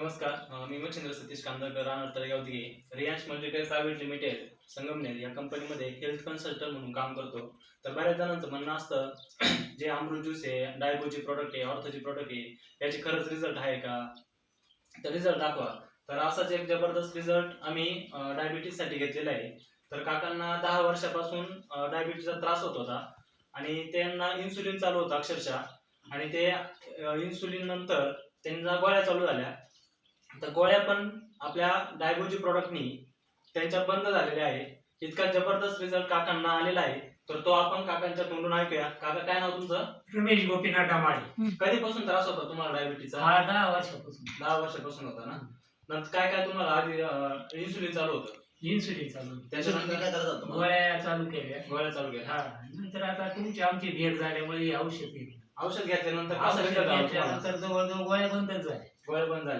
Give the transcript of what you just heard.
नमस्कार मी मच्छिंद्र सतीश कांदळकर राहणार Talegaon Dighe Riyansh multicare private limited Sangamner या कंपनीमध्ये हेल्थ कन्सल्टंट म्हणून काम करतो. तर बऱ्याच जणांचं म्हणणं असतं जे अमृत ज्यूस आहे डायबोचे प्रोडक्ट आहे ऑर्थोचे प्रोडक्ट आहे याची खरंच रिझल्ट आहे का? तर रिझल्ट दाखवा. तर असाच एक जबरदस्त रिझल्ट आम्ही डायबिटीजसाठी घेतलेला आहे. तर काकांना दहा वर्षापासून डायबिटीजचा त्रास होत होता आणि त्यांना इन्सुलिन चालू होता अक्षरशः. आणि ते इन्सुलिन नंतर त्यांना गोळ्या चालू झाल्या. तर गोळ्या पण आपल्या डायबोजी प्रोडक्टनी त्यांच्या बंद झालेल्या आहे इतका जबरदस्त रिझल्ट काकांना आलेला आहे. तर तो आपण काकांच्या तोंडून ऐकूया. काका काय नाव तुमचं? रमेश गोपीनाथ डामाळे कधीपासून त्रास होता तुम्हाला डायबिटीजचा हा दहा वर्षापासून. दहा वर्षापासून होता ना? नंतर काय काय तुम्हाला आधी इन्सुलिन चालू होतं? इन्सुलिन चालू त्याच्यानंतर? गोळ्या चालू केल्या. गोळ्या चालू केल्या. हा नंतर आता तुमची आमची भेट झाल्यामुळे ही औषध घेतली. औषध घेतल्यानंतर कसं औषध रिझल्ट आला तुम्हाला? घेतल्यानंतर जवळजवळ गोळ्या बंदच झाल्या. गोळ्या बंद झाल्या.